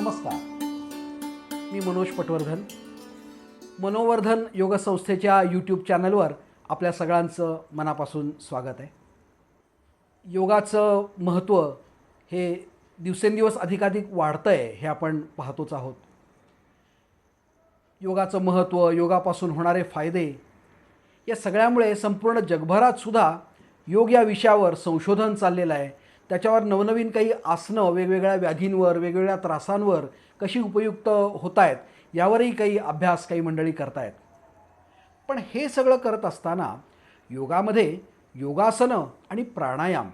नमस्कार. मी मनोज पटवर्धन. मनोवर्धन योग संस्थेच्या यूट्यूब चॅनलवर आपल्या सगळ्यांचं मनापासून स्वागत आहे. योगाचं महत्त्व हे दिवसेंदिवस अधिकाधिक वाढतं आहे हे आपण पाहतोच आहोत. योगाचं महत्त्व योगापासून होणारे फायदे या सगळ्यामुळे संपूर्ण जगभरात सुद्धा योग या विषयावर संशोधन चाललेलं आहे. त्याच्यावर नवनवीन काही आसनं वेगवेगळ्या व्याधींवर वेगवेगळ्या त्रासांवर कशी उपयुक्त होत आहेत यावरही काही अभ्यास काही मंडळी करतायत. पण हे सगळं करत असताना योगामध्ये योगासनं आणि प्राणायाम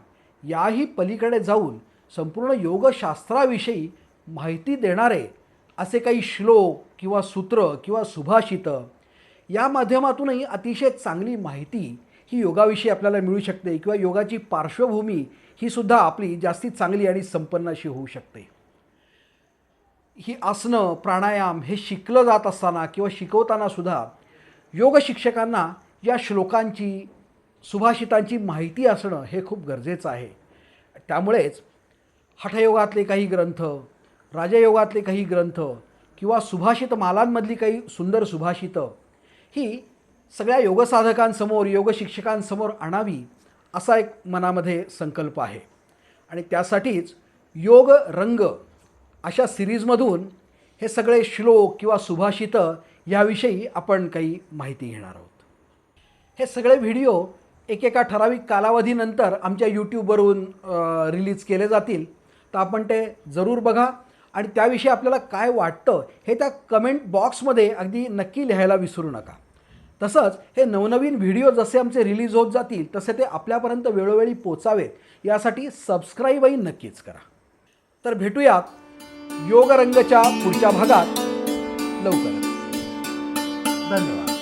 याही पलीकडे जाऊन संपूर्ण योगशास्त्राविषयी माहिती देणारे असे काही श्लोक किंवा सूत्र किंवा सुभाषितं या माध्यमातूनही अतिशय चांगली माहिती ही योगाविषयी आपल्याला मिळू शकते किंवा योगाची पार्श्वभूमी ही सुद्धा आपली जास्तीत चांगली आणि संपन्न अशी होऊ शकते. ही आसनं प्राणायाम हे शिकलं जात असताना किंवा शिकवताना सुद्धा योग शिक्षकांना या श्लोकांची सुभाषितांची माहिती असणं हे खूप गरजेचं आहे. त्यामुळेच हठयोगातले काही ग्रंथ राजयोगातले काही ग्रंथ किंवा सुभाषित मालांमधली काही सुंदर सुभाषितं ही सगळ्या योगसाधकांसमोर योग शिक्षकांसमोर आणावी असा एक मनामध्ये संकल्प आहे. आणि त्यासाठीच योग रंग अशा सिरीजमधून हे सगळे श्लोक किंवा सुभाषितं याविषयी आपण काही माहिती घेणार आहोत. हे सगळे व्हिडिओ एकेका ठराविक कालावधीनंतर आमच्या यूट्यूबवरून रिलीज केले जातील. तर आपण ते जरूर बघा. आणि त्याविषयी आपल्याला काय वाटतं हे त्या कमेंट बॉक्समध्ये अगदी नक्की लिहायला विसरू नका. तसंच हे नवनवीन व्हिडिओ जसे आमचे रिलीज होत जातील तसे ते आपल्यापर्यंत वेळोवेळी पोचावेत. यासाठी सबस्क्राईबही नक्कीच करा. तर भेटूयात योगरंगच्या पुढच्या भागात. लवकरच. धन्यवाद.